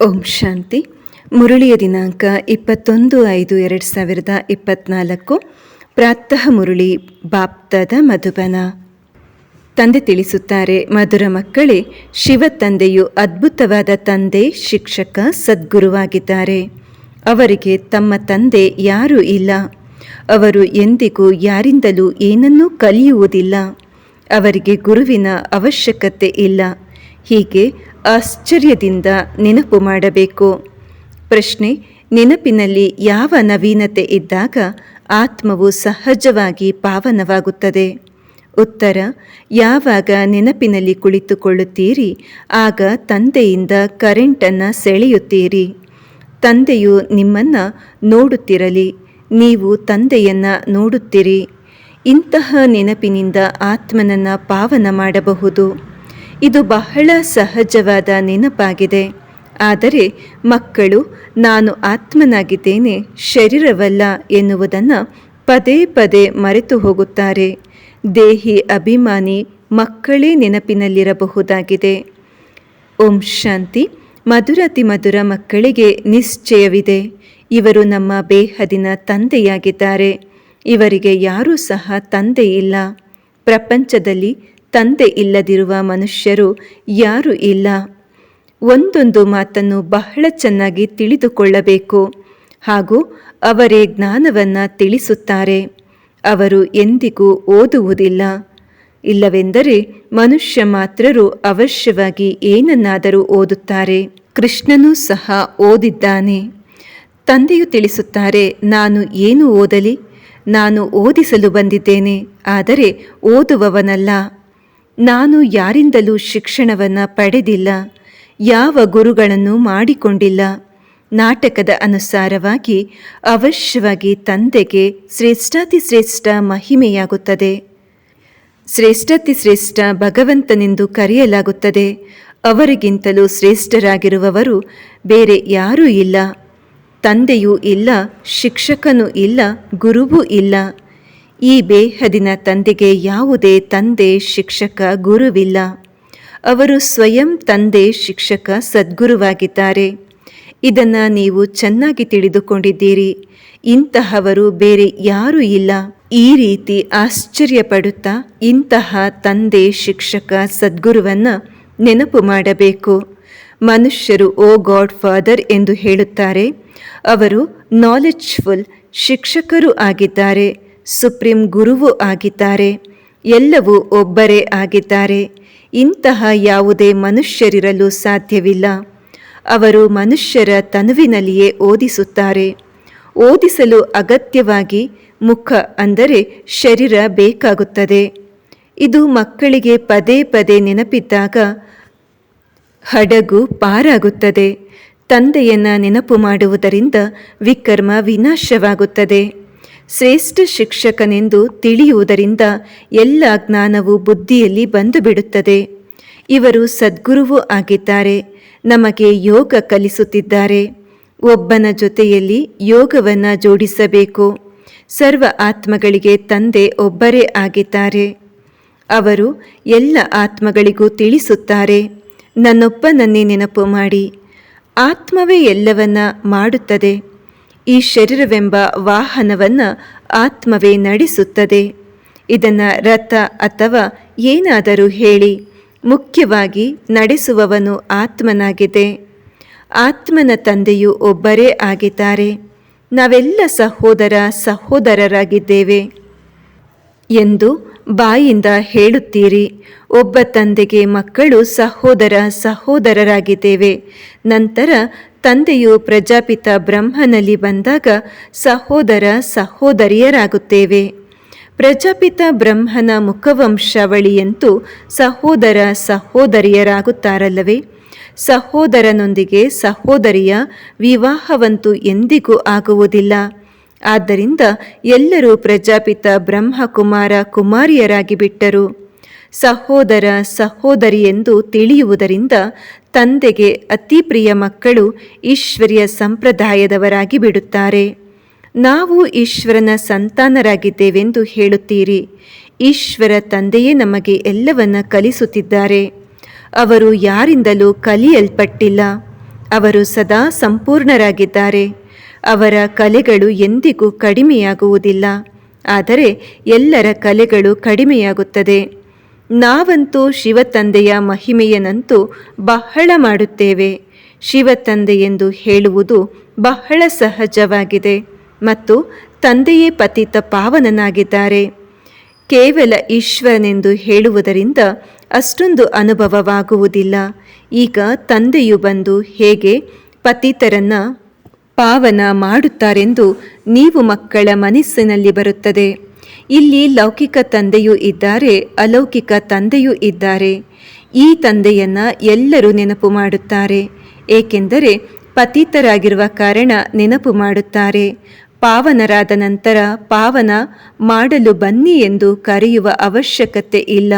ಓಂ ಶಾಂತಿ. ಮುರುಳಿಯ ದಿನಾಂಕ ಇಪ್ಪತ್ತೊಂದು ಐದು ಎರಡು ಸಾವಿರದ ಇಪ್ಪತ್ತ್ನಾಲ್ಕು ಪ್ರಾತಃ ಮುರುಳಿ ಬಾಪ್ತದ ಮಧುಬನ. ತಂದೆ ತಿಳಿಸುತ್ತಾರೆ, ಮಧುರ ಮಕ್ಕಳೇ, ಶಿವ ತಂದೆಯು ಅದ್ಭುತವಾದ ತಂದೆ, ಶಿಕ್ಷಕ, ಸದ್ಗುರುವಾಗಿದ್ದಾರೆ. ಅವರಿಗೆ ತಮ್ಮ ತಂದೆ ಯಾರೂ ಇಲ್ಲ. ಅವರು ಎಂದಿಗೂ ಯಾರಿಂದಲೂ ಏನನ್ನೂ ಕಲಿಯುವುದಿಲ್ಲ. ಅವರಿಗೆ ಗುರುವಿನ ಅವಶ್ಯಕತೆ ಇಲ್ಲ. ಹೀಗೆ ಆಶ್ಚರ್ಯದಿಂದ ನೆನಪು ಮಾಡಬೇಕು. ಪ್ರಶ್ನೆ, ನೆನಪಿನಲ್ಲಿ ಯಾವ ನವೀನತೆ ಇದ್ದಾಗ ಆತ್ಮವು ಸಹಜವಾಗಿ ಪಾವನವಾಗುತ್ತದೆ? ಉತ್ತರ, ಯಾವಾಗ ನೆನಪಿನಲ್ಲಿ ಕುಳಿತುಕೊಳ್ಳುತ್ತೀರಿ, ಆಗ ತಂದೆಯಿಂದ ಕರೆಂಟನ್ನು ಸೆಳೆಯುತ್ತೀರಿ. ತಂದೆಯು ನಿಮ್ಮನ್ನು ನೋಡುತ್ತಿರಲಿ, ನೀವು ತಂದೆಯನ್ನು ನೋಡುತ್ತೀರಿ. ಇಂತಹ ನೆನಪಿನಿಂದ ಆತ್ಮನನ್ನು ಪಾವನ ಮಾಡಬಹುದು. ಇದು ಬಹಳ ಸಹಜವಾದ ನೆನಪಾಗಿದೆ. ಆದರೆ ಮಕ್ಕಳು, ನಾನು ಆತ್ಮನಾಗಿದ್ದೇನೆ, ಶರೀರವಲ್ಲ ಎನ್ನುವುದನ್ನು ಪದೇ ಪದೇ ಮರೆತು ಹೋಗುತ್ತಾರೆ. ದೇಹಿ ಅಭಿಮಾನಿ ಮಕ್ಕಳೇ ನೆನಪಿನಲ್ಲಿರಬಹುದಾಗಿದೆ. ಓಂ ಶಾಂತಿ, ಮಧುರತಿ ಮಧುರ ಮಕ್ಕಳಿಗೆ ನಿಶ್ಚಯವಿದೆ. ಇವರು ನಮ್ಮ ಬೇಹದಿನ ತಂದೆಯಾಗಿದ್ದಾರೆ. ಇವರಿಗೆ ಯಾರೂ ಸಹ ತಂದೆ ಇಲ್ಲ ಪ್ರಪಂಚದಲ್ಲಿ ತಂದೆ ಇಲ್ಲದಿರುವ ಮನುಷ್ಯರು ಯಾರೂ ಇಲ್ಲ. ಒಂದೊಂದು ಮಾತನ್ನು ಬಹಳ ಚೆನ್ನಾಗಿ ತಿಳಿದುಕೊಳ್ಳಬೇಕು. ಹಾಗೂ ಅವರೇ ಜ್ಞಾನವನ್ನು ತಿಳಿಸುತ್ತಾರೆ. ಅವರು ಎಂದಿಗೂ ಓದುವುದಿಲ್ಲ. ಇಲ್ಲವೆಂದರೆ ಮನುಷ್ಯ ಮಾತ್ರರು ಅವಶ್ಯವಾಗಿ ಏನನ್ನಾದರೂ ಓದುತ್ತಾರೆ. ಕೃಷ್ಣನೂ ಸಹ ಓದಿದ್ದಾನೆ. ತಂದೆಯು ತಿಳಿಸುತ್ತಾರೆ, ನಾನು ಏನು ಓದಲಿ? ನಾನು ಓದಿಸಲು ಬಂದಿದ್ದೇನೆ. ಆದರೆ ಓದುವವನಲ್ಲ. ನಾನು ಯಾರಿಂದಲೂ ಶಿಕ್ಷಣವನ್ನು ಪಡೆದಿಲ್ಲ, ಯಾವ ಗುರುಗಳನ್ನು ಮಾಡಿಕೊಂಡಿಲ್ಲ, ನಾಟಕದ ಅನುಸಾರವಾಗಿ ಅವಶ್ಯವಾಗಿ ತಂದೆಗೆ ಶ್ರೇಷ್ಠಾತಿ ಶ್ರೇಷ್ಠ ಮಹಿಮೆಯಾಗುತ್ತದೆ. ಶ್ರೇಷ್ಠಾತಿ ಶ್ರೇಷ್ಠ ಭಗವಂತನೆಂದು ಕರೆಯಲಾಗುತ್ತದೆ. ಅವರಿಗಿಂತಲೂ ಶ್ರೇಷ್ಠರಾಗಿರುವವರು ಬೇರೆ ಯಾರೂ ಇಲ್ಲ. ತಂದೆಯೂ ಇಲ್ಲ, ಶಿಕ್ಷಕನೂ ಇಲ್ಲ, ಗುರುವೂ ಇಲ್ಲ. ಈ ಬೇಹದಿನ ತಂದೆಗೆ ಯಾವುದೇ ತಂದೆ ಶಿಕ್ಷಕ ಗುರುವಿಲ್ಲ. ಅವರು ಸ್ವಯಂ ತಂದೆ ಶಿಕ್ಷಕ ಸದ್ಗುರುವಾಗಿದ್ದಾರೆ. ಇದನ್ನು ನೀವು ಚೆನ್ನಾಗಿ ತಿಳಿದುಕೊಂಡಿದ್ದೀರಿ. ಇಂತಹವರು ಬೇರೆ ಯಾರೂ ಇಲ್ಲ. ಈ ರೀತಿ ಆಶ್ಚರ್ಯಪಡುತ್ತಾ ಇಂತಹ ತಂದೆ ಶಿಕ್ಷಕ ಸದ್ಗುರುವನ್ನು ನೆನಪು ಮಾಡಬೇಕು. ಮನುಷ್ಯರು ಓ ಗಾಡ್ ಫಾದರ್ ಎಂದು ಹೇಳುತ್ತಾರೆ. ಅವರು ನಾಲೆಜ್ಫುಲ್ ಶಿಕ್ಷಕರು ಆಗಿದ್ದಾರೆ. ಸುಪ್ರೀಂ ಗುರುವು ಆಗಿದ್ದಾರೆ, ಎಲ್ಲವೂ ಒಬ್ಬರೇ ಆಗಿದ್ದಾರೆ. ಇಂತಹ ಯಾವುದೇ ಮನುಷ್ಯರಿರಲು ಸಾಧ್ಯವಿಲ್ಲ. ಅವರು ಮನುಷ್ಯರ ತನುವಿನಲ್ಲಿಯೇ ಓದಿಸುತ್ತಾರೆ. ಓದಿಸಲು ಅಗತ್ಯವಾಗಿ ಮುಖ ಅಂದರೆ ಶರೀರ ಬೇಕಾಗುತ್ತದೆ. ಇದು ಮಕ್ಕಳಿಗೆ ಪದೇ ಪದೇ ನೆನಪಿದ್ದಾಗ ಹಡಗು ಪಾರಾಗುತ್ತದೆ. ತಂದೆಯನ್ನು ನೆನಪು ಮಾಡುವುದರಿಂದ ವಿಕರ್ಮ ವಿನಾಶವಾಗುತ್ತದೆ. ಶ್ರೇಷ್ಠ ಶಿಕ್ಷಕನೆಂದು ತಿಳಿಯುವುದರಿಂದ ಎಲ್ಲ ಜ್ಞಾನವು ಬುದ್ಧಿಯಲ್ಲಿ ಬಂದು ಬಿಡುತ್ತದೆ ಇವರು ಸದ್ಗುರುವೂ ಆಗಿದ್ದಾರೆ, ನಮಗೆ ಯೋಗ ಕಲಿಸುತ್ತಿದ್ದಾರೆ. ಒಬ್ಬನ ಜೊತೆಯಲ್ಲಿ ಯೋಗವನ್ನು ಜೋಡಿಸಬೇಕು. ಸರ್ವ ಆತ್ಮಗಳಿಗೆ ತಂದೆ ಒಬ್ಬರೇ ಆಗಿದ್ದಾರೆ. ಅವರು ಎಲ್ಲ ಆತ್ಮಗಳಿಗೂ ತಿಳಿಸುತ್ತಾರೆ. ನನ್ನೊಬ್ಬನನ್ನೇ ನೆನಪು ಮಾಡಿ. ಆತ್ಮವೇ ಎಲ್ಲವನ್ನ ಮಾಡುತ್ತದೆ. ಈ ಶರೀರವೆಂಬ ವಾಹನವನ್ನು ಆತ್ಮವೇ ನಡೆಸುತ್ತದೆ. ಇದನ್ನು ರಥ ಅಥವಾ ಏನಾದರೂ ಹೇಳಿ, ಮುಖ್ಯವಾಗಿ ನಡೆಸುವವನು ಆತ್ಮನಾಗಿದೆ. ಆತ್ಮನ ತಂದೆಯು ಒಬ್ಬರೇ ಆಗಿದ್ದಾರೆ. ನಾವೆಲ್ಲ ಸಹೋದರ ಸಹೋದರರಾಗಿದ್ದೇವೆ ಎಂದು ಬಾಯಿಂದ ಹೇಳುತ್ತೀರಿ, ಒಬ್ಬ ತಂದೆಗೆ ಮಕ್ಕಳು ಸಹೋದರ ಸಹೋದರರಾಗಿದ್ದೇವೆ. ನಂತರ ತಂದೆಯು ಪ್ರಜಾಪಿತ ಬ್ರಹ್ಮನಲ್ಲಿ ಬಂದಾಗ ಸಹೋದರ ಸಹೋದರಿಯರಾಗುತ್ತೇವೆ. ಪ್ರಜಾಪಿತ ಬ್ರಹ್ಮನ ಮುಖವಂಶಾವಳಿಯಂತೂ ಸಹೋದರ ಸಹೋದರಿಯರಾಗುತ್ತಾರಲ್ಲವೇ? ಸಹೋದರನೊಂದಿಗೆ ಸಹೋದರಿಯ ವಿವಾಹವಂತೂ ಎಂದಿಗೂ ಆಗುವುದಿಲ್ಲ. ಆದ್ದರಿಂದ ಎಲ್ಲರೂ ಪ್ರಜಾಪಿತ ಬ್ರಹ್ಮಕುಮಾರ ಕುಮಾರಿಯರಾಗಿ ಬಿಟ್ಟರು. ಸಹೋದರ ಸಹೋದರಿ ಎಂದು ತಿಳಿಯುವುದರಿಂದ ತಂದೆಗೆ ಅತಿ ಪ್ರಿಯ ಮಕ್ಕಳು ಈಶ್ವರಿಯ ಸಂಪ್ರದಾಯದವರಾಗಿ ಬಿಡುತ್ತಾರೆ. ನಾವು ಈಶ್ವರನ ಸಂತಾನರಾಗಿದ್ದೇವೆಂದು ಹೇಳುತ್ತೀರಿ. ಈಶ್ವರ ತಂದೆಯೇ ನಮಗೆ ಎಲ್ಲವನ್ನ ಕಲಿಸುತ್ತಿದ್ದಾರೆ. ಅವರು ಯಾರಿಂದಲೂ ಕಲಿಯಲ್ಪಟ್ಟಿಲ್ಲ. ಅವರು ಸದಾ ಸಂಪೂರ್ಣರಾಗಿದ್ದಾರೆ. ಅವರ ಕಲೆಗಳು ಎಂದಿಗೂ ಕಡಿಮೆಯಾಗುವುದಿಲ್ಲ, ಆದರೆ ಎಲ್ಲರ ಕಲೆಗಳು ಕಡಿಮೆಯಾಗುತ್ತದೆ. ನಾವಂತೂ ಶಿವತಂದೆಯ ಮಹಿಮೆಯನಂತೂ ಬಹಳ ಮಾಡುತ್ತೇವೆ. ಶಿವತಂದೆ ಎಂದು ಹೇಳುವುದು ಬಹಳ ಸಹಜವಾಗಿದೆ ಮತ್ತು ತಂದೆಯೇ ಪತಿತ ಪಾವನನಾಗಿದ್ದಾರೆ. ಕೇವಲ ಈಶ್ವರನೆಂದು ಹೇಳುವುದರಿಂದ ಅಷ್ಟೊಂದು ಅನುಭವವಾಗುವುದಿಲ್ಲ. ಈಗ ತಂದೆಯು ಬಂದು ಹೇಗೆ ಪತಿತರನ್ನ ಪಾವನ ಮಾಡುತ್ತಾರೆಂದು ನೀವು ಮಕ್ಕಳ ಮನಸ್ಸಿನಲ್ಲಿ ಬರುತ್ತದೆ. ಇಲ್ಲಿ ಲೌಕಿಕ ತಂದೆಯೂ ಇದ್ದಾರೆ, ಅಲೌಕಿಕ ತಂದೆಯೂ ಇದ್ದಾರೆ. ಈ ತಂದೆಯನ್ನು ಎಲ್ಲರೂ ನೆನಪು ಮಾಡುತ್ತಾರೆ. ಏಕೆಂದರೆ ಪತಿತರಾಗಿರುವ ಕಾರಣ ನೆನಪು ಮಾಡುತ್ತಾರೆ. ಪಾವನರಾದ ನಂತರ ಪಾವನ ಮಾಡಲು ಬನ್ನಿ ಎಂದು ಕರೆಯುವ ಅವಶ್ಯಕತೆ ಇಲ್ಲ.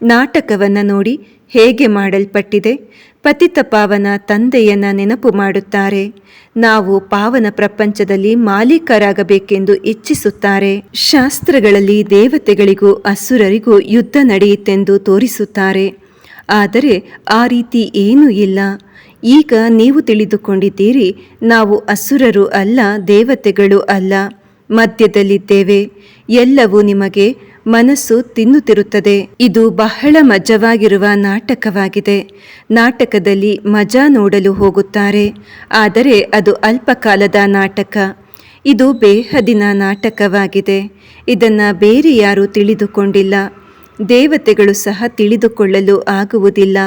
ನಾಟಕವನ್ನು ನೋಡಿ ಹೇಗೆ ಮಾಡಲ್ಪಟ್ಟಿದೆ? ಪತಿತ ಪಾವನ ತಂದೆಯನ್ನ ನೆನಪು ಮಾಡುತ್ತಾರೆ. ನಾವು ಪಾವನ ಪ್ರಪಂಚದಲ್ಲಿ ಮಾಲೀಕರಾಗಬೇಕೆಂದು ಇಚ್ಛಿಸುತ್ತಾರೆ. ಶಾಸ್ತ್ರಗಳಲ್ಲಿ ದೇವತೆಗಳಿಗೂ ಅಸುರರಿಗೂ ಯುದ್ಧ ನಡೆಯುತ್ತೆಂದು ತೋರಿಸುತ್ತಾರೆ. ಆದರೆ ಆ ರೀತಿ ಏನೂ ಇಲ್ಲ. ಈಗ ನೀವು ತಿಳಿದುಕೊಂಡಿದ್ದೀರಿ, ನಾವು ಅಸುರರು ಅಲ್ಲ, ದೇವತೆಗಳು ಅಲ್ಲ. ಮಧ್ಯದಲ್ಲಿದ್ದೇವೆ. ಎಲ್ಲವೂ ನಿಮಗೆ ಮನಸ್ಸು ತಿನ್ನುತ್ತಿರುತ್ತದೆ. ಇದು ಬಹಳ ಮಜವಾಗಿರುವ ನಾಟಕವಾಗಿದೆ. ನಾಟಕದಲ್ಲಿ ಮಜಾ ನೋಡಲು ಹೋಗುತ್ತಾರೆ. ಆದರೆ ಅದು ಅಲ್ಪಕಾಲದ ನಾಟಕ. ಇದು ಬೇಹದಿನ ನಾಟಕವಾಗಿದೆ. ಇದನ್ನು ಬೇರೆ ಯಾರೂ ತಿಳಿದುಕೊಂಡಿಲ್ಲ. ದೇವತೆಗಳು ಸಹ ತಿಳಿದುಕೊಳ್ಳಲು ಆಗುವುದಿಲ್ಲ.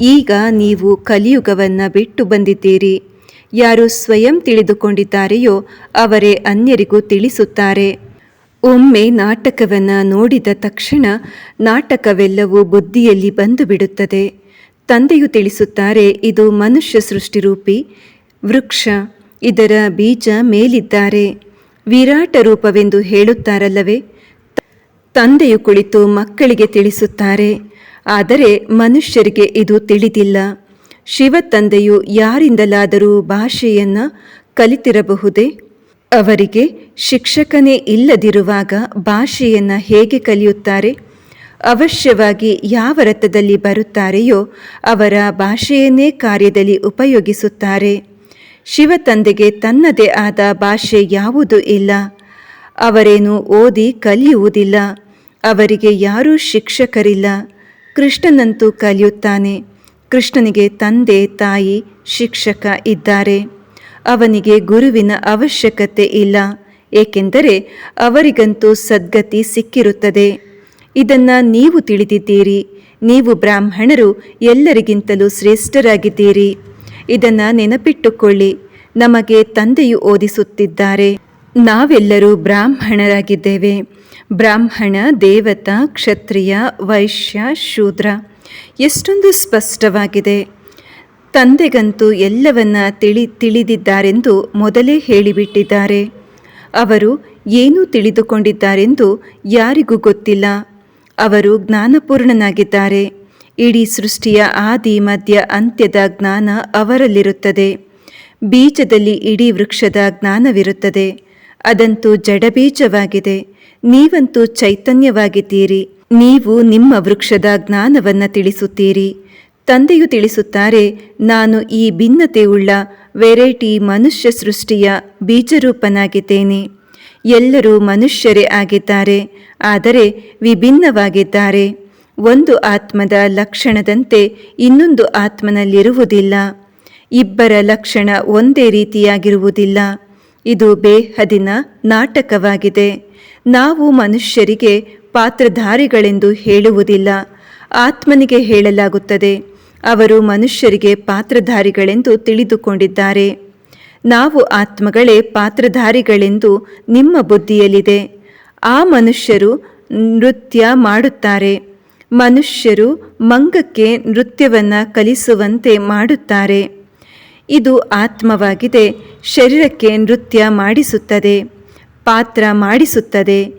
ಈಗ ನೀವು ಕಲಿಯುಗವನ್ನು ಬಿಟ್ಟು ಬಂದಿದ್ದೀರಿ. ಯಾರು ಸ್ವಯಂ ತಿಳಿದುಕೊಂಡಿದ್ದಾರೆಯೋ ಅವರೇ ಅನ್ಯರಿಗೂ ತಿಳಿಸುತ್ತಾರೆ. ಒಮ್ಮೆ ನಾಟಕವನ್ನು ನೋಡಿದ ತಕ್ಷಣ ನಾಟಕವೆಲ್ಲವೂ ಬುದ್ಧಿಯಲ್ಲಿ ಬಂದು ಬಿಡುತ್ತದೆ ತಂದೆಯು ತಿಳಿಸುತ್ತಾರೆ, ಇದು ಮನುಷ್ಯ ಸೃಷ್ಟಿರೂಪಿ ವೃಕ್ಷ, ಇದರ ಬೀಜ ಮೇಲಿದ್ದಾರೆ. ವಿರಾಟ ರೂಪವೆಂದು ಹೇಳುತ್ತಾರಲ್ಲವೇ? ತಂದೆಯು ಕುಳಿತು ಮಕ್ಕಳಿಗೆ ತಿಳಿಸುತ್ತಾರೆ, ಆದರೆ ಮನುಷ್ಯರಿಗೆ ಇದು ತಿಳಿದಿಲ್ಲ. ಶಿವ ತಂದೆಯು ಯಾರಿಂದಲಾದರೂ ಭಾಷೆಯನ್ನು ಕಲಿತಿರಬಹುದೇ? ಅವರಿಗೆ ಶಿಕ್ಷಕನೇ ಇಲ್ಲದಿರುವಾಗ ಭಾಷೆಯನ್ನು ಹೇಗೆ ಕಲಿಯುತ್ತಾರೆ? ಅವಶ್ಯವಾಗಿ ಯಾವ ರಥದಲ್ಲಿ ಬರುತ್ತಾರೆಯೋ ಅವರ ಭಾಷೆಯನ್ನೇ ಕಾರ್ಯದಲ್ಲಿ ಉಪಯೋಗಿಸುತ್ತಾರೆ. ಶಿವ ತಂದೆಗೆ ತನ್ನದೇ ಆದ ಭಾಷೆ ಯಾವುದು ಇಲ್ಲ. ಅವರೇನು ಓದಿ ಕಲಿಯುವುದಿಲ್ಲ. ಅವರಿಗೆ ಯಾರೂ ಶಿಕ್ಷಕರಿಲ್ಲ. ಕೃಷ್ಣನಂತೂ ಕಲಿಯುತ್ತಾನೆ. ಕೃಷ್ಣನಿಗೆ ತಂದೆ, ತಾಯಿ, ಶಿಕ್ಷಕ ಇದ್ದಾರೆ. ಅವನಿಗೆ ಗುರುವಿನ ಅವಶ್ಯಕತೆ ಇಲ್ಲ, ಏಕೆಂದರೆ ಅವರಿಗಂತೂ ಸದ್ಗತಿ ಸಿಕ್ಕಿರುತ್ತದೆ. ಇದನ್ನು ನೀವು ತಿಳಿದಿದ್ದೀರಿ. ನೀವು ಬ್ರಾಹ್ಮಣರು ಎಲ್ಲರಿಗಿಂತಲೂ ಶ್ರೇಷ್ಠರಾಗಿದ್ದೀರಿ. ಇದನ್ನು ನೆನಪಿಟ್ಟುಕೊಳ್ಳಿ. ನಮಗೆ ತಂದೆಯು ಓದಿಸುತ್ತಿದ್ದಾರೆ. ನಾವೆಲ್ಲರೂ ಬ್ರಾಹ್ಮಣರಾಗಿದ್ದೇವೆ. ಬ್ರಾಹ್ಮಣ, ದೇವತಾ, ಕ್ಷತ್ರಿಯ, ವೈಶ್ಯ, ಶೂದ್ರ. ಎಷ್ಟೊಂದು ಸ್ಪಷ್ಟವಾಗಿದೆ. ತಂದೆಗಂತೂ ಎಲ್ಲವನ್ನ ತಿಳಿ ತಿಳಿದಿದ್ದಾರೆಂದು ಮೊದಲೇ ಹೇಳಿಬಿಟ್ಟಿದ್ದಾರೆ. ಅವರು ಏನೂ ತಿಳಿದುಕೊಂಡಿದ್ದಾರೆಂದು ಯಾರಿಗೂ ಗೊತ್ತಿಲ್ಲ. ಅವರು ಜ್ಞಾನಪೂರ್ಣನಾಗಿದ್ದಾರೆ. ಇಡೀ ಸೃಷ್ಟಿಯ ಆದಿ, ಮಧ್ಯ, ಅಂತ್ಯದ ಜ್ಞಾನ ಅವರಲ್ಲಿರುತ್ತದೆ. ಬೀಜದಲ್ಲಿ ಇಡೀ ವೃಕ್ಷದ ಜ್ಞಾನವಿರುತ್ತದೆ. ಅದಂತೂ ಜಡಬೀಜವಾಗಿದೆ. ನೀವಂತೂ ಚೈತನ್ಯವಾಗಿದ್ದೀರಿ. ನೀವು ನಿಮ್ಮ ವೃಕ್ಷದ ಜ್ಞಾನವನ್ನು ತಿಳಿಸುತ್ತೀರಿ. ತಂದೆಯು ತಿಳಿಸುತ್ತಾರೆ, ನಾನು ಈ ಭಿನ್ನತೆ ಉಳ್ಳ ವೆರೈಟಿ ಮನುಷ್ಯ ಸೃಷ್ಟಿಯ ಬೀಜರೂಪನಾಗಿದ್ದೇನೆ. ಎಲ್ಲರೂ ಮನುಷ್ಯರೇ ಆಗಿದ್ದಾರೆ, ಆದರೆ ವಿಭಿನ್ನವಾಗಿದ್ದಾರೆ. ಒಂದು ಆತ್ಮದ ಲಕ್ಷಣದಂತೆ ಇನ್ನೊಂದು ಆತ್ಮನಲ್ಲಿರುವುದಿಲ್ಲ. ಇಬ್ಬರ ಲಕ್ಷಣ ಒಂದೇ ರೀತಿಯಾಗಿರುವುದಿಲ್ಲ. ಇದು ಬೇಹದಿನ ನಾಟಕವಾಗಿದೆ. ನಾವು ಮನುಷ್ಯರಿಗೆ ಪಾತ್ರಧಾರಿಗಳೆಂದು ಹೇಳುವುದಿಲ್ಲ. ಆತ್ಮನಿಗೆ ಹೇಳಲಾಗುತ್ತದೆ. ಅವರು ಮನುಷ್ಯರಿಗೆ ಪಾತ್ರಧಾರಿಗಳೆಂದು ತಿಳಿದುಕೊಂಡಿದ್ದಾರೆ. ನಾವು ಆತ್ಮಗಳೇ ಪಾತ್ರಧಾರಿಗಳೆಂದು ನಿಮ್ಮ ಬುದ್ಧಿಯಲ್ಲಿದೆ. ಆ ಮನುಷ್ಯರು ನೃತ್ಯ ಮಾಡುತ್ತಾರೆ. ಮನುಷ್ಯರು ಮಂಗಕ್ಕೆ ನೃತ್ಯವನ್ನು ಕಲಿಸುವಂತೆ ಮಾಡುತ್ತಾರೆ. ಇದು ಆತ್ಮವಾಗಿದೆ, ಶರೀರಕ್ಕೆ ನೃತ್ಯ ಮಾಡಿಸುತ್ತದೆ, ಪಾತ್ರ ಮಾಡಿಸುತ್ತದೆ.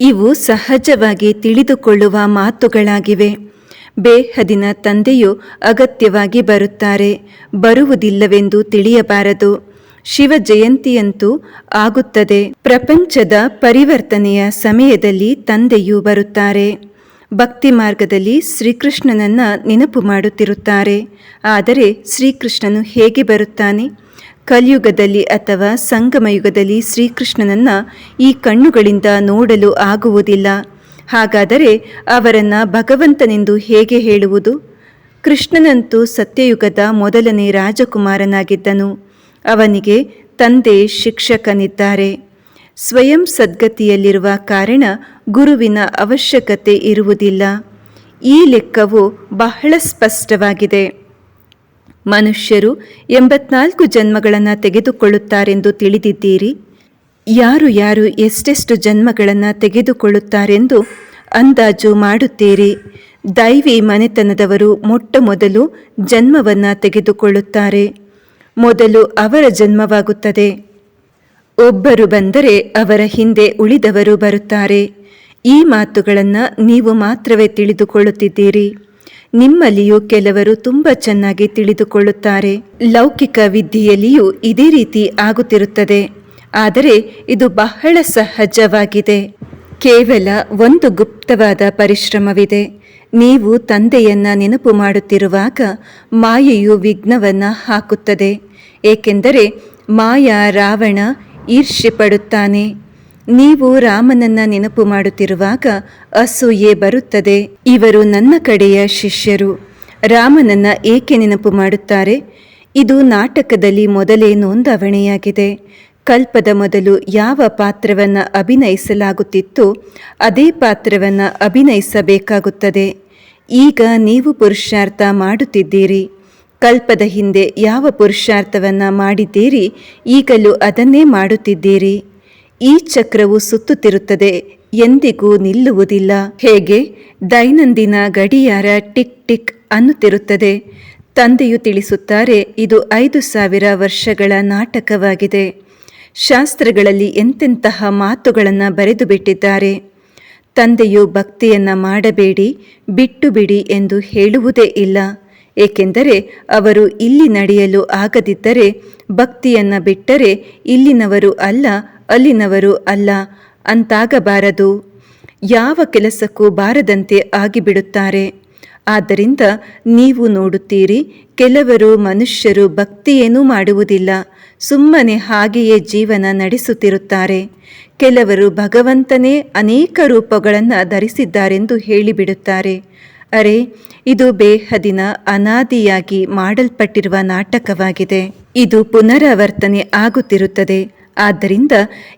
ಇವು ಸಹಜವಾಗಿ ತಿಳಿದುಕೊಳ್ಳುವ ಮಾತುಗಳಾಗಿವೆ. ಬೇಹದಿನ ತಂದೆಯು ಅಗತ್ಯವಾಗಿ ಬರುತ್ತಾರೆ, ಬರುವುದಿಲ್ಲವೆಂದು ತಿಳಿಯಬಾರದು. ಶಿವ ಜಯಂತಿಯಂತೂ ಆಗುತ್ತದೆ. ಪ್ರಪಂಚದ ಪರಿವರ್ತನೆಯ ಸಮಯದಲ್ಲಿ ತಂದೆಯು ಬರುತ್ತಾರೆ. ಭಕ್ತಿ ಮಾರ್ಗದಲ್ಲಿ ಶ್ರೀಕೃಷ್ಣನನ್ನ ನೆನಪು ಮಾಡುತ್ತಿರುತ್ತಾರೆ. ಆದರೆ ಶ್ರೀಕೃಷ್ಣನು ಹೇಗೆ ಬರುತ್ತಾನೆ? ಕಲಿಯುಗದಲ್ಲಿ ಅಥವಾ ಸಂಗಮಯುಗದಲ್ಲಿ ಶ್ರೀಕೃಷ್ಣನನ್ನ ಈ ಕಣ್ಣುಗಳಿಂದ ನೋಡಲು ಆಗುವುದಿಲ್ಲ. ಹಾಗಾದರೆ ಅವರನ್ನ ಭಗವಂತನೆಂದು ಹೇಗೆ ಹೇಳುವುದು? ಕೃಷ್ಣನಂತೂ ಸತ್ಯಯುಗದ ಮೊದಲನೇ ರಾಜಕುಮಾರನಾಗಿದ್ದನು. ಅವನಿಗೆ ತಂದೆ ಶಿಕ್ಷಕನಿದ್ದಾರೆ. ಸ್ವಯಂ ಸದ್ಗತಿಯಲ್ಲಿರುವ ಕಾರಣ ಗುರುವಿನ ಅವಶ್ಯಕತೆ ಇರುವುದಿಲ್ಲ. ಈ ಲೆಕ್ಕವು ಬಹಳ ಸ್ಪಷ್ಟವಾಗಿದೆ. ಮನುಷ್ಯರು ಎಂಬತ್ನಾಲ್ಕು ಜನ್ಮಗಳನ್ನು ತೆಗೆದುಕೊಳ್ಳುತ್ತಾರೆಂದು ತಿಳಿದಿದ್ದೀರಿ. ಯಾರು ಯಾರು ಎಷ್ಟೆಷ್ಟು ಜನ್ಮಗಳನ್ನು ತೆಗೆದುಕೊಳ್ಳುತ್ತಾರೆಂದು ಅಂದಾಜು ಮಾಡುತ್ತೀರಿ. ದೈವಿ ಮನೆತನದವರು ಮೊಟ್ಟ ಮೊದಲು ಜನ್ಮವನ್ನು ತೆಗೆದುಕೊಳ್ಳುತ್ತಾರೆ. ಮೊದಲು ಅವರ ಜನ್ಮವಾಗುತ್ತದೆ. ಒಬ್ಬರು ಬಂದರೆ ಅವರ ಹಿಂದೆ ಉಳಿದವರು ಬರುತ್ತಾರೆ. ಈ ಮಾತುಗಳನ್ನು ನೀವು ಮಾತ್ರವೇ ತಿಳಿದುಕೊಳ್ಳುತ್ತಿದ್ದೀರಿ. ನಿಮ್ಮಲ್ಲಿಯೂ ಕೆಲವರು ತುಂಬ ಚೆನ್ನಾಗಿ ತಿಳಿದುಕೊಳ್ಳುತ್ತಾರೆ. ಲೌಕಿಕ ವಿದ್ಯೆಯಲ್ಲಿಯೂ ಇದೇ ರೀತಿ ಆಗುತ್ತಿರುತ್ತದೆ. ಆದರೆ ಇದು ಬಹಳ ಸಹಜವಾಗಿದೆ. ಕೇವಲ ಒಂದು ಗುಪ್ತವಾದ ಪರಿಶ್ರಮವಿದೆ. ನೀವು ತಂದೆಯನ್ನ ನೆನಪು ಮಾಡುತ್ತಿರುವಾಗ ಮಾಯೆಯು ವಿಘ್ನವನ್ನ ಹಾಕುತ್ತದೆ. ಏಕೆಂದರೆ ಮಾಯಾ ರಾವಣ ಈರ್ಷ್ಯೆ ಪಡುತ್ತಾನೆ ನೀವು ರಾಮನನ್ನ ನೆನಪು ಮಾಡುತ್ತಿರುವಾಗ ಅಸೂಯೆ ಬರುತ್ತದೆ. ಇವರು ನನ್ನ ಕಡೆಯ ಶಿಷ್ಯರು. ರಾಮನನ್ನ ಏಕೆ ನೆನಪು ಮಾಡುತ್ತಾರೆ? ಇದು ನಾಟಕದಲ್ಲಿ ಮೊದಲೇ ನೋಂದಾವಣೆಯಾಗಿದೆ. ಕಲ್ಪದ ಮೊದಲು ಯಾವ ಪಾತ್ರವನ್ನು ಅಭಿನಯಿಸಲಾಗುತ್ತಿತ್ತು ಅದೇ ಪಾತ್ರವನ್ನು ಅಭಿನಯಿಸಬೇಕಾಗುತ್ತದೆ. ಈಗ ನೀವು ಪುರುಷಾರ್ಥ ಮಾಡುತ್ತಿದ್ದೀರಿ. ಕಲ್ಪದ ಹಿಂದೆ ಯಾವ ಪುರುಷಾರ್ಥವನ್ನು ಮಾಡಿದ್ದೀರಿ, ಈಗಲೂ ಅದನ್ನೇ ಮಾಡುತ್ತಿದ್ದೀರಿ. ಈ ಚಕ್ರವು ಸುತ್ತುತ್ತಿರುತ್ತದೆ, ಎಂದಿಗೂ ನಿಲ್ಲುವುದಿಲ್ಲ. ಹೇಗೆ? ದೈನಂದಿನ ಗಡಿಯಾರ ಟಿಕ್ ಟಿಕ್ ಅನ್ನುತ್ತಿರುತ್ತದೆ. ತಂದೆಯು ತಿಳಿಸುತ್ತಾರೆ, ಇದು ಐದು ಸಾವಿರ ವರ್ಷಗಳ ನಾಟಕವಾಗಿದೆ. ಶಾಸ್ತ್ರಗಳಲ್ಲಿ ಎಂತೆಂತಹ ಮಾತುಗಳನ್ನು ಬರೆದು ಬಿಟ್ಟಿದ್ದಾರೆ ತಂದೆಯು ಭಕ್ತಿಯನ್ನು ಮಾಡಬೇಡಿ ಬಿಟ್ಟು ಬಿಡಿ ಎಂದು ಹೇಳುವುದೇ ಇಲ್ಲ. ಏಕೆಂದರೆ ಅವರು ಇಲ್ಲಿ ನಡೆಯಲು ಆಗದಿದ್ದರೆ, ಭಕ್ತಿಯನ್ನ ಬಿಟ್ಟರೆ ಇಲ್ಲಿನವರು ಅಲ್ಲ, ಅಲ್ಲಿನವರು ಅಲ್ಲ ಅಂತಾಗಬಾರದು. ಯಾವ ಕೆಲಸಕ್ಕೂ ಬಾರದಂತೆ ಆಗಿಬಿಡುತ್ತಾರೆ. ಆದ್ದರಿಂದ ನೀವು ನೋಡುತ್ತೀರಿ, ಕೆಲವರು ಮನುಷ್ಯರು ಭಕ್ತಿಯೇನೂ ಮಾಡುವುದಿಲ್ಲ. ಸುಮ್ಮನೆ ಹಾಗೆಯೇ ಜೀವನ ನಡೆಸುತ್ತಿರುತ್ತಾರೆ. ಕೆಲವರು ಭಗವಂತನೇ ಅನೇಕ ರೂಪಗಳನ್ನು ಧರಿಸಿದ್ದಾರೆಂದು ಹೇಳಿಬಿಡುತ್ತಾರೆ. ಅರೆ, ಇದು ಬೇಹದಿನ ಅನಾದಿಯಾಗಿ ಮಾಡಲ್ಪಟ್ಟಿರುವ ನಾಟಕವಾಗಿದೆ. ಇದು ಪುನರಾವರ್ತನೆ ಆಗುತ್ತಿರುತ್ತದೆ. ಆದ್ದರಿಂದ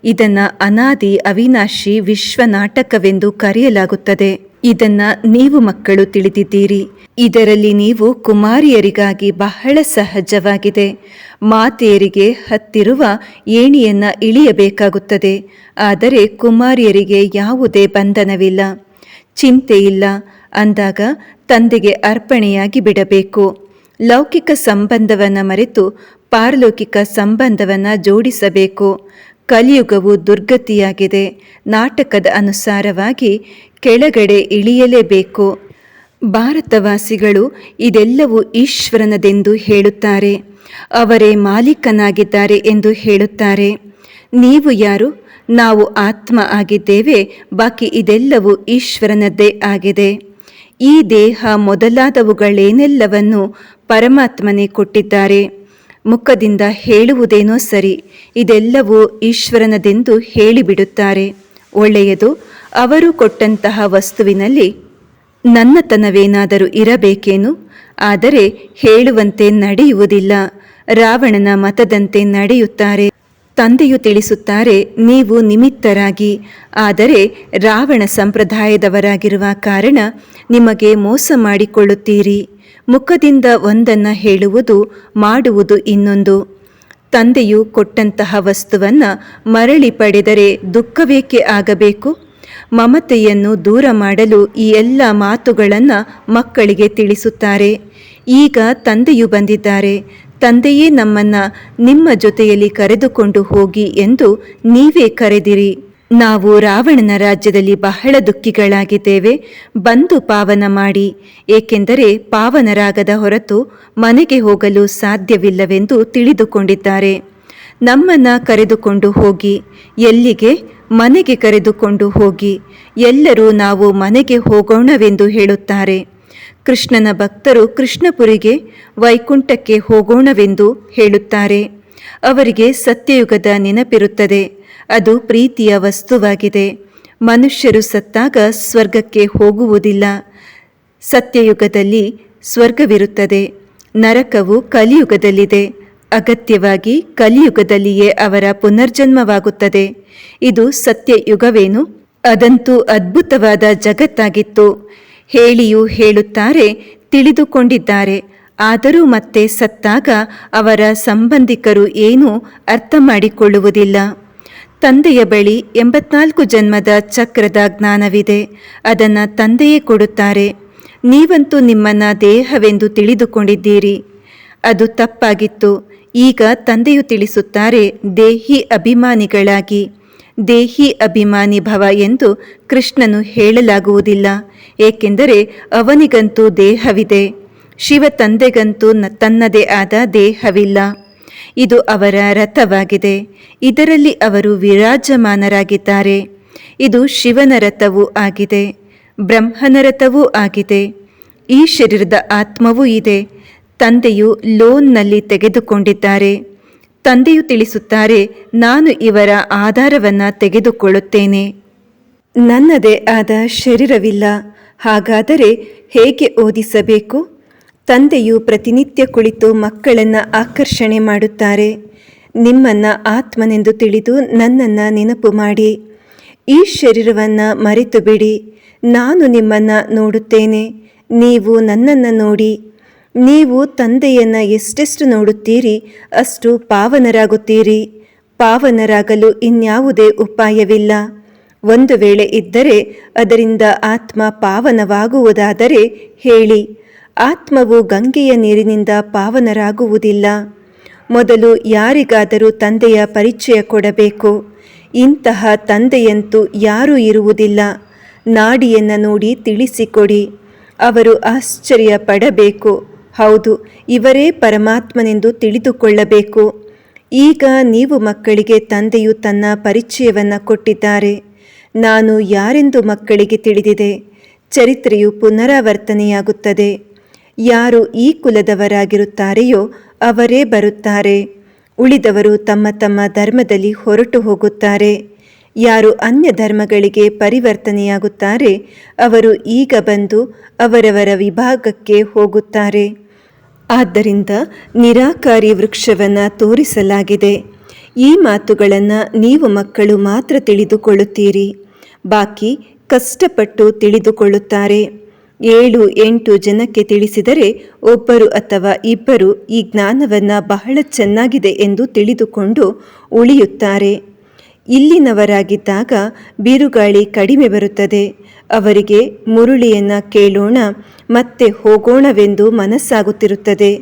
ಇದನ್ನು ಅನಾದಿ ಅವಿನಾಶಿ ವಿಶ್ವ ನಾಟಕವೆಂದು ಕರೆಯಲಾಗುತ್ತದೆ. ಇದನ್ನ ನೀವು ಮಕ್ಕಳು ತಿಳಿದಿದ್ದೀರಿ. ಇದರಲ್ಲಿ ನೀವು ಕುಮಾರಿಯರಿಗಾಗಿ ಬಹಳ ಸಹಜವಾಗಿದೆ. ಮಾತೆಯರಿಗೆ ಹತ್ತಿರುವ ಏಣಿಯನ್ನ ಇಳಿಯಬೇಕಾಗುತ್ತದೆ. ಆದರೆ ಕುಮಾರಿಯರಿಗೆ ಯಾವುದೇ ಬಂಧನವಿಲ್ಲ. ಚಿಂತೆ ಇಲ್ಲ ಅಂದಾಗ ತಂದೆಗೆ ಅರ್ಪಣೆಯಾಗಿ ಬಿಡಬೇಕು. ಲೌಕಿಕ ಸಂಬಂಧವನ್ನು ಮರೆತು ಪಾರಲೌಕಿಕ ಸಂಬಂಧವನ್ನು ಜೋಡಿಸಬೇಕು. ಕಲಿಯುಗವು ದುರ್ಗತಿಯಾಗಿದೆ. ನಾಟಕದ ಅನುಸಾರವಾಗಿ ಕೆಳಗಡೆ ಇಳಿಯಲೇಬೇಕು. ಭಾರತವಾಸಿಗಳು ಇದೆಲ್ಲವೂ ಈಶ್ವರನದೆಂದು ಹೇಳುತ್ತಾರೆ. ಅವರೇ ಮಾಲೀಕನಾಗಿದ್ದಾರೆ ಎಂದು ಹೇಳುತ್ತಾರೆ. ನೀವು ಯಾರು? ನಾವು ಆತ್ಮ ಆಗಿದ್ದೇವೆ, ಬಾಕಿ ಇದೆಲ್ಲವೂ ಈಶ್ವರನದ್ದೇ ಆಗಿದೆ. ಈ ದೇಹ ಮೊದಲಾದವುಗಳೇನೆಲ್ಲವನ್ನು ಪರಮಾತ್ಮನೇ ಕೊಟ್ಟಿದ್ದಾರೆ. ಮುಖದಿಂದ ಹೇಳುವುದೇನೋ ಸರಿ, ಇದೆಲ್ಲವೂ ಈಶ್ವರನದೆಂದು ಹೇಳಿಬಿಡುತ್ತಾರೆ. ಒಳ್ಳೆಯದು, ಅವರು ಕೊಟ್ಟಂತಹ ವಸ್ತುವಿನಲ್ಲಿ ನನ್ನತನವೇನಾದರೂ ಇರಬೇಕೇನು? ಆದರೆ ಹೇಳುವಂತೆ ನಡೆಯುವುದಿಲ್ಲ, ರಾವಣನ ಮತದಂತೆ ನಡೆಯುತ್ತಾರೆ. ತಂದೆಯು ತಿಳಿಸುತ್ತಾರೆ, ನೀವು ನಿಮಿತ್ತರಾಗಿ, ಆದರೆ ರಾವಣ ಸಂಪ್ರದಾಯದವರಾಗಿರುವ ಕಾರಣ ನಿಮಗೆ ಮೋಸ ಮಾಡಿಕೊಳ್ಳುತ್ತೀರಿ. ಮುಖದಿಂದ ಒಂದನ್ನ ಹೇಳುವುದು, ಮಾಡುವುದು ಇನ್ನೊಂದು. ತಂದೆಯು ಕೊಟ್ಟಂತಹ ವಸ್ತುವನ್ನ ಮರಳಿ ಪಡೆದರೆ ದುಃಖವೇಕೆ ಆಗಬೇಕು? ಮಮತೆಯನ್ನು ದೂರ ಮಾಡಲು ಈ ಎಲ್ಲ ಮಾತುಗಳನ್ನು ಮಕ್ಕಳಿಗೆ ತಿಳಿಸುತ್ತಾರೆ. ಈಗ ತಂದೆಯು ಬಂದಿದ್ದಾರೆ. ತಂದೆಯೇ ನಮ್ಮನ್ನು ನಿಮ್ಮ ಜೊತೆಯಲ್ಲಿ ಕರೆದುಕೊಂಡು ಹೋಗಿ ಎಂದು ನೀವೇ ಕರೆದಿರಿ. ನಾವು ರಾವಣನ ರಾಜ್ಯದಲ್ಲಿ ಬಹಳ ದುಃಖಿಗಳಾಗಿದ್ದೇವೆ. ಬಂದು ಪಾವನ ಮಾಡಿ. ಏಕೆಂದರೆ ಪಾವನರಾಗದ ಹೊರತು ಮನೆಗೆ ಹೋಗಲು ಸಾಧ್ಯವಿಲ್ಲವೆಂದು ತಿಳಿದುಕೊಂಡಿದ್ದಾರೆ. ನಮ್ಮನ್ನ ಕರೆದುಕೊಂಡು ಹೋಗಿ. ಎಲ್ಲಿಗೆ? ಮನೆಗೆ ಕರೆದುಕೊಂಡು ಹೋಗಿ. ಎಲ್ಲರೂ ನಾವು ಮನೆಗೆ ಹೋಗೋಣವೆಂದು ಹೇಳುತ್ತಾರೆ. ಕೃಷ್ಣನ ಭಕ್ತರು ಕೃಷ್ಣಪುರಿಗೆ ವೈಕುಂಠಕ್ಕೆ ಹೋಗೋಣವೆಂದು ಹೇಳುತ್ತಾರೆ. ಅವರಿಗೆ ಸತ್ಯಯುಗದ ನೆನಪಿರುತ್ತದೆ. ಅದು ಪ್ರೀತಿಯ ವಸ್ತುವಾಗಿದೆ. ಮನುಷ್ಯರು ಸತ್ತಾಗ ಸ್ವರ್ಗಕ್ಕೆ ಹೋಗುವುದಿಲ್ಲ. ಸತ್ಯಯುಗದಲ್ಲಿ ಸ್ವರ್ಗವಿರುತ್ತದೆ. ನರಕವು ಕಲಿಯುಗದಲ್ಲಿದೆ. ಅಗತ್ಯವಾಗಿ ಕಲಿಯುಗದಲ್ಲಿಯೇ ಅವರ ಪುನರ್ಜನ್ಮವಾಗುತ್ತದೆ. ಇದು ಸತ್ಯಯುಗವೇನು? ಅದಂತೂ ಅದ್ಭುತವಾದ ಜಗತ್ತಾಗಿತ್ತು. ಹೇಳಿಯೂ ಹೇಳುತ್ತಾರೆ, ತಿಳಿದುಕೊಂಡಿದ್ದಾರೆ. ಆದರೂ ಮತ್ತೆ ಸತ್ತಾಗ ಅವರ ಸಂಬಂಧಿಕರು ಏನೂ ಅರ್ಥ ಮಾಡಿಕೊಳ್ಳುವುದಿಲ್ಲ ತಂದೆಯ ಬಳಿ ಎಂಬತ್ನಾಲ್ಕು ಜನ್ಮದ ಚಕ್ರದ ಜ್ಞಾನವಿದೆ. ಅದನ್ನು ತಂದೆಯೇ ಕೊಡುತ್ತಾರೆ. ನೀವಂತೂ ನಿಮ್ಮನ್ನ ದೇಹವೆಂದು ತಿಳಿದುಕೊಂಡಿದ್ದೀರಿ. ಅದು ತಪ್ಪಾಗಿತ್ತು. ಈಗ ತಂದೆಯು ತಿಳಿಸುತ್ತಾರೆ, ದೇಹಿ ಅಭಿಮಾನಿಗಳಾಗಿ. ದೇಹಿ ಅಭಿಮಾನಿ ಭವ ಎಂದು ಕೃಷ್ಣನು ಹೇಳಲಾಗುವುದಿಲ್ಲ. ಏಕೆಂದರೆ ಅವನಿಗಂತೂ ದೇಹವಿದೆ. ಶಿವ ತಂದೆಗಂತೂ ತನ್ನದೇ ಆದ ದೇಹವಿಲ್ಲ. ಇದು ಅವರ ರಥವಾಗಿದೆ. ಇದರಲ್ಲಿ ಅವರು ವಿರಾಜಮಾನರಾಗಿದ್ದಾರೆ. ಇದು ಶಿವನ ರಥವೂ ಆಗಿದೆ. ಬ್ರಹ್ಮನ ರಥವೂ ಆಗಿದೆ. ಈ ಶರೀರದ ಆತ್ಮವೂ ಇದೆ. ತಂದೆಯು ಲೋನ್ನಲ್ಲಿ ತೆಗೆದುಕೊಂಡಿದ್ದಾರೆ. ತಂದೆಯು ತಿಳಿಸುತ್ತಾರೆ, ನಾನು ಇವರ ಆಧಾರವನ್ನು ತೆಗೆದುಕೊಳ್ಳುತ್ತೇನೆ. ನನ್ನದೇ ಆದ ಶರೀರವಿಲ್ಲ. ಹಾಗಾದರೆ ಹೇಗೆ ಓದಿಸಬೇಕು? ತಂದೆಯು ಪ್ರತಿನಿತ್ಯ ಕುಳಿತು ಮಕ್ಕಳನ್ನು ಆಕರ್ಷಣೆ ಮಾಡುತ್ತಾರೆ. ನಿಮ್ಮನ್ನು ಆತ್ಮನೆಂದು ತಿಳಿದು ನನ್ನನ್ನು ನೆನಪು ಮಾಡಿ. ಈ ಶರೀರವನ್ನು ಮರೆತು ಬಿಡಿ ನಾನು ನಿಮ್ಮನ್ನು ನೋಡುತ್ತೇನೆ. ನೀವು ನನ್ನನ್ನು ನೋಡಿ. ನೀವು ತಂದೆಯನ್ನು ಎಷ್ಟೆಷ್ಟು ನೋಡುತ್ತೀರಿ, ಅಷ್ಟು ಪಾವನರಾಗುತ್ತೀರಿ. ಪಾವನರಾಗಲು ಇನ್ಯಾವುದೇ ಉಪಾಯವಿಲ್ಲ. ಒಂದು ವೇಳೆ ಇದ್ದರೆ ಅದರಿಂದ ಆತ್ಮ ಪಾವನವಾಗುವುದಾದರೆ ಹೇಳಿ. ಆತ್ಮವು ಗಂಗೆಯ ನೀರಿನಿಂದ ಪಾವನರಾಗುವುದಿಲ್ಲ. ಮೊದಲು ಯಾರಿಗಾದರೂ ತಂದೆಯ ಪರಿಚಯ ಕೊಡಬೇಕು. ಇಂತಹ ತಂದೆಯಂತೂ ಯಾರೂ ಇರುವುದಿಲ್ಲ. ನಾಡಿಯನ್ನು ನೋಡಿ ತಿಳಿಸಿಕೊಡಿ. ಅವರು ಆಶ್ಚರ್ಯ ಪಡಬೇಕು ಹೌದು, ಇವರೇ ಪರಮಾತ್ಮನೆಂದು ತಿಳಿದುಕೊಳ್ಳಬೇಕು. ಈಗ ನೀವು ಮಕ್ಕಳಿಗೆ ತಂದೆಯು ತನ್ನ ಪರಿಚಯವನ್ನು ಕೊಟ್ಟಿದ್ದಾರೆ. ನಾನು ಯಾರೆಂದು ಮಕ್ಕಳಿಗೆ ತಿಳಿದಿದೆ? ಚರಿತ್ರೆಯು ಪುನರಾವರ್ತನೆಯಾಗುತ್ತದೆ. ಯಾರು ಈ ಕುಲದವರಾಗಿರುತ್ತಾರೆಯೋ ಅವರೇ ಬರುತ್ತಾರೆ. ಉಳಿದವರು ತಮ್ಮ ತಮ್ಮ ಧರ್ಮದಲ್ಲಿ ಹೊರಟು ಹೋಗುತ್ತಾರೆ. ಯಾರು ಅನ್ಯ ಧರ್ಮಗಳಿಗೆ ಪರಿವರ್ತನೆಯಾಗುತ್ತಾರೆ, ಅವರು ಈಗ ಬಂದು ಅವರವರ ವಿಭಾಗಕ್ಕೆ ಹೋಗುತ್ತಾರೆ. ಆದ್ದರಿಂದ ನಿರಾಕಾರಿ ವೃಕ್ಷವನ್ನು ತೋರಿಸಲಾಗಿದೆ. ಈ ಮಾತುಗಳನ್ನು ನೀವು ಮಕ್ಕಳು ಮಾತ್ರ ತಿಳಿದುಕೊಳ್ಳುತ್ತೀರಿ. ಬಾಕಿ ಕಷ್ಟಪಟ್ಟು ತಿಳಿದುಕೊಳ್ಳುತ್ತಾರೆ. ಏಳು ಎಂಟು ಜನಕ್ಕೆ ತಿಳಿಸಿದರೆ ಒಬ್ಬರು ಅಥವಾ ಇಬ್ಬರು ಈ ಜ್ಞಾನವನ್ನು ಬಹಳ ಚೆನ್ನಾಗಿದೆ ಎಂದು ತಿಳಿದುಕೊಂಡು ಉಳಿಯುತ್ತಾರೆ. ಇಲ್ಲಿನವರಾಗಿದ್ದಾಗ ಬಿರುಗಾಳಿ ಕಡಿಮೆ ಬರುತ್ತದೆ. ಅವರಿಗೆ ಮುರುಳಿಯನ್ನು ಕೇಳೋಣ, ಮತ್ತೆ ಹೋಗೋಣವೆಂದು ಮನಸ್ಸಾಗುತ್ತಿರುತ್ತದೆ.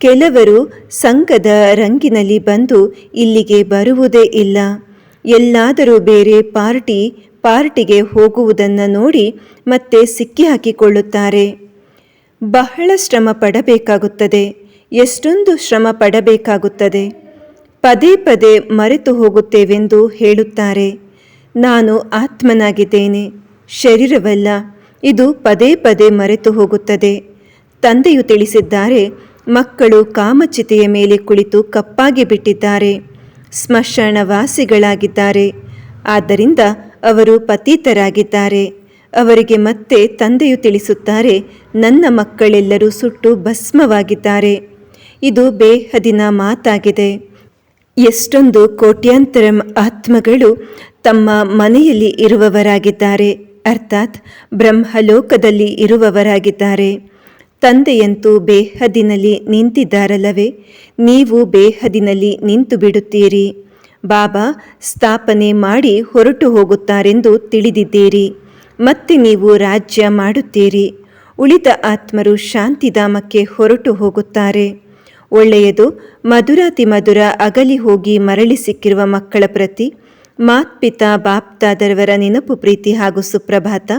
ಕೆಲವರು ಸಂಘದ ರಂಗಿನಲ್ಲಿ ಬಂದು ಇಲ್ಲಿಗೆ ಬರುವುದೇ ಇಲ್ಲ. ಎಲ್ಲಾದರೂ ಬೇರೆ ಪಾರ್ಟಿ ಪಾರ್ಟಿಗೆ ಹೋಗುವುದನ್ನು ನೋಡಿ ಮತ್ತೆ ಸಿಕ್ಕಿ ಹಾಕಿಕೊಳ್ಳುತ್ತಾರೆ. ಬಹಳ ಶ್ರಮ ಪಡಬೇಕಾಗುತ್ತದೆ. ಎಷ್ಟೊಂದು ಶ್ರಮ ಪಡಬೇಕಾಗುತ್ತದೆ. ಪದೇ ಪದೇ ಮರೆತು ಹೋಗುತ್ತೇವೆಂದು ಹೇಳುತ್ತಾರೆ. ನಾನು ಆತ್ಮನಾಗಿದ್ದೇನೆ. ಶರೀರವಲ್ಲ, ಇದು ಪದೇ ಪದೇ ಮರೆತು ಹೋಗುತ್ತದೆ. ತಂದೆಯು ತಿಳಿಸಿದ್ದಾರೆ, ಮಕ್ಕಳು ಕಾಮಚಿತೆಯ ಮೇಲೆ ಕುಳಿತು ಕಪ್ಪಾಗಿ ಬಿಟ್ಟಿದ್ದಾರೆ. ಸ್ಮಶಾನವಾಸಿಗಳಾಗಿದ್ದಾರೆ. ಆದ್ದರಿಂದ ಅವರು ಪತೀತರಾಗಿದ್ದಾರೆ. ಅವರಿಗೆ ಮತ್ತೆ ತಂದೆಯು ತಿಳಿಸುತ್ತಾರೆ, ನನ್ನ ಮಕ್ಕಳೆಲ್ಲರೂ ಸುಟ್ಟು ಭಸ್ಮವಾಗಿದ್ದಾರೆ. ಇದು ಬೇಹದಿನ ಮಾತಾಗಿದೆ. ಎಷ್ಟೊಂದು ಕೋಟ್ಯಾಂತರ ಆತ್ಮಗಳು ತಮ್ಮ ಮನೆಯಲ್ಲಿ ಇರುವವರಾಗಿದ್ದಾರೆ. ಅರ್ಥಾತ್ ಬ್ರಹ್ಮಲೋಕದಲ್ಲಿ ಇರುವವರಾಗಿದ್ದಾರೆ. ತಂದೆಯಂತೂ ಬೇಹದಿನಲ್ಲಿ ನಿಂತಿದ್ದಾರಲ್ಲವೇ? ನೀವು ಬೇಹದಿನಲ್ಲಿ ನಿಂತು ಬಿಡುತ್ತೀರಿ ಬಾಬಾ, ಸ್ಥಾಪನೆ ಮಾಡಿ ಹೊರಟು ಹೋಗುತ್ತಾರೆಂದು ತಿಳಿದಿದ್ದೀರಿ. ಮತ್ತೆ ನೀವು ರಾಜ್ಯ ಮಾಡುತ್ತೀರಿ. ಉಳಿದ ಆತ್ಮರು ಶಾಂತಿಧಾಮಕ್ಕೆ ಹೊರಟು ಹೋಗುತ್ತಾರೆ. ಒಳ್ಳೆಯದು, ಮಧುರಾತಿ ಮಧುರ ಅಗಲಿ ಹೋಗಿ ಮರಳಿ ಸಿಕ್ಕಿರುವ ಮಕ್ಕಳ ಪ್ರತಿ, ಮಾತ್ಪಿತಾ ಬಾಪ್ತಾದರವರ ನೆನಪು ಪ್ರೀತಿ ಹಾಗೂ ಸುಪ್ರಭಾತ,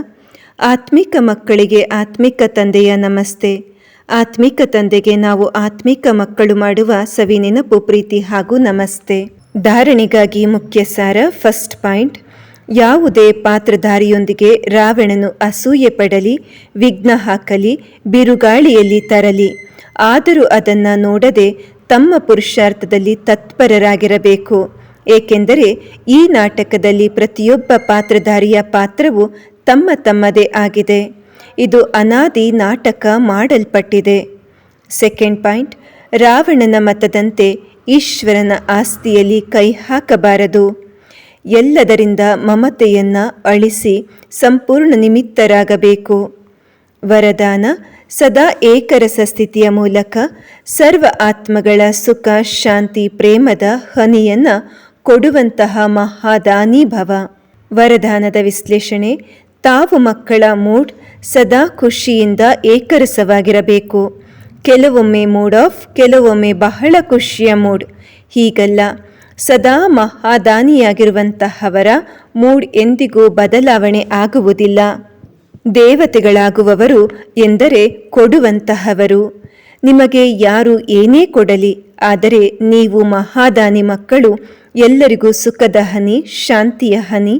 ಆತ್ಮಿಕ ಮಕ್ಕಳಿಗೆ ಆತ್ಮಿಕ ತಂದೆಯ ನಮಸ್ತೆ. ಆತ್ಮಿಕ ತಂದೆಗೆ ನಾವು ಆತ್ಮಿಕ ಮಕ್ಕಳು ಮಾಡುವ ಸವಿ ನೆನಪು ಪ್ರೀತಿ ಹಾಗೂ ನಮಸ್ತೆ. ಧಾರಣೆಗಾಗಿ ಮುಖ್ಯ ಸಾರ ಫಸ್ಟ್ ಪಾಯಿಂಟ್ ಯಾವುದೇ ಪಾತ್ರಧಾರಿಯೊಂದಿಗೆ ರಾವಣನು ಅಸೂಯೆ ಪಡಲಿ, ವಿಘ್ನ ಹಾಕಲಿ, ಬಿರುಗಾಳಿಯಲ್ಲಿ ತರಲಿ. ಆದರೂ ಅದನ್ನು ನೋಡದೆ ತಮ್ಮ ಪುರುಷಾರ್ಥದಲ್ಲಿ ತತ್ಪರರಾಗಿರಬೇಕು. ಏಕೆಂದರೆ ಈ ನಾಟಕದಲ್ಲಿ ಪ್ರತಿಯೊಬ್ಬ ಪಾತ್ರಧಾರಿಯ ಪಾತ್ರವು ತಮ್ಮ ತಮ್ಮದೇ ಆಗಿದೆ. ಇದು ಅನಾದಿ ನಾಟಕ ಮಾಡಲ್ಪಟ್ಟಿದೆ. ಸೆಕೆಂಡ್ ಪಾಯಿಂಟ್ ರಾವಣನ ಮತದಂತೆ ಈಶ್ವರನ ಆಸ್ತಿಯಲ್ಲಿ ಕೈ ಹಾಕಬಾರದು. ಎಲ್ಲದರಿಂದ ಮಮತೆಯನ್ನ ಅಳಿಸಿ ಸಂಪೂರ್ಣ ನಿಮಿತ್ತರಾಗಬೇಕು. ವರದಾನ ಸದಾ ಏಕರಸ ಸ್ಥಿತಿಯ ಮೂಲಕ ಸರ್ವ ಆತ್ಮಗಳ ಸುಖ, ಶಾಂತಿ, ಪ್ರೇಮದ ಹನಿಯನ್ನ ಕೊಡುವಂತಹ ಮಹಾದಾನಿ ಭವ. ವರದಾನದ ವಿಶ್ಲೇಷಣೆ ತಾವು ಮಕ್ಕಳ ಮೂಡ್ ಸದಾ ಖುಷಿಯಿಂದ ಏಕರಸವಾಗಿರಬೇಕು. ಕೆಲವೊಮ್ಮೆ ಮೂಡ್ ಆಫ್, ಕೆಲವೊಮ್ಮೆ ಬಹಳ ಖುಷಿಯ ಮೂಡ್. ಹೀಗಲ್ಲ. ಸದಾ ಮಹಾದಾನಿಯಾಗಿರುವಂತಹವರ ಮೂಡ್ ಎಂದಿಗೂ ಬದಲಾವಣೆ ಆಗುವುದಿಲ್ಲ. ದೇವತೆಗಳಾಗುವವರು ಎಂದರೆ ಕೊಡುವಂತಹವರು. ನಿಮಗೆ ಯಾರು ಏನೇ ಕೊಡಲಿ, ಆದರೆ ನೀವು ಮಹಾದಾನಿ ಮಕ್ಕಳು, ಎಲ್ಲರಿಗೂ ಸುಖದ ಹನಿ, ಶಾಂತಿಯ ಹನಿ,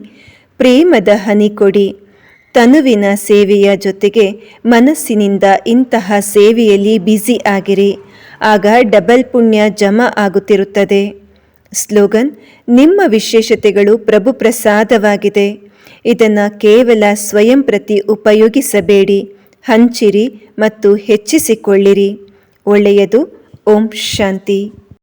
ಪ್ರೇಮದ ಹನಿ ಕೊಡಿ. ತನುವಿನ ಸೇವೆಯ ಜೊತೆಗೆ ಮನಸ್ಸಿನಿಂದ ಇಂತಹ ಸೇವೆಯಲ್ಲಿ ಬ್ಯುಸಿ ಆಗಿರಿ. ಆಗ ಡಬಲ್ ಪುಣ್ಯ ಜಮಾ ಆಗುತ್ತಿರುತ್ತದೆ. ಸ್ಲೋಗನ್, ನಿಮ್ಮ ವಿಶೇಷತೆಗಳು ಪ್ರಭು ಪ್ರಸಾದವಾಗಿದೆ ಇದನ್ನು ಕೇವಲ ಸ್ವಯಂ ಪ್ರತಿ ಉಪಯೋಗಿಸಬೇಡಿ. ಹಂಚಿರಿ ಮತ್ತು ಹೆಚ್ಚಿಸಿಕೊಳ್ಳಿರಿ. ಒಳ್ಳೆಯದು. ಓಂ ಶಾಂತಿ.